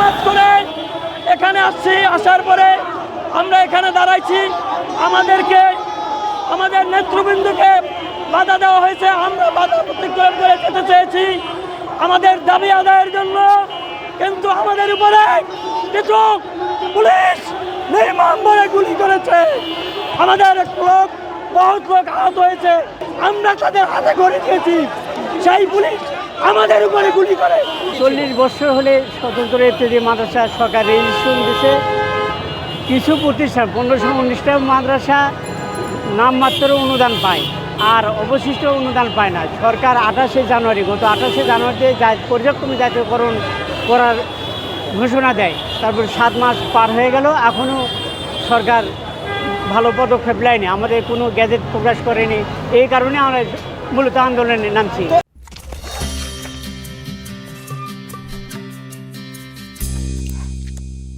March করে এখানে আসছি, আসার পরে আমরা এখানে দাঁড়াইছি। আমাদেরকে, আমাদের নেতৃবৃন্দকে বাধা দেওয়া হয়েছে। আমরা বাধা অতিক্রম করে যেতে চেয়েছি। আমাদের দাবি আদায়ের জন্য কিন্তু আমাদের উপরে কিছু পুলিশ নির্মম বলে গুলি করেছে। আমাদের লোক, বহুত লোক আহত হয়েছে। আমরা তাদের হাতে করে দিয়েছি। সেই পুলিশ আমাদের উপরে গুলি করে। চল্লিশ বছর হলে স্বতন্ত্র ইত্যাদি মাদ্রাসা সরকার রেজিস্ট্রেশন দিছে কিছু প্রতিষ্ঠান পনেরোশো উনিশটা মাদ্রাসা নামমাত্র অনুদান পায়, আর অবশিষ্ট অনুদান পায় না। সরকার আঠাশে জানুয়ারি, গত আঠাশে জানুয়ারিতে পর্যায়ক্রমে জাতীয়করণ করার ঘোষণা দেয়। তারপর সাত মাস পার হয়ে গেল এখনও সরকার ভালো পদক্ষেপ নেয়নি। আমাদের কোনো গ্যাজেট প্রকাশ করেনি। এই কারণে আমরা মূলত আন্দোলনে নামছি।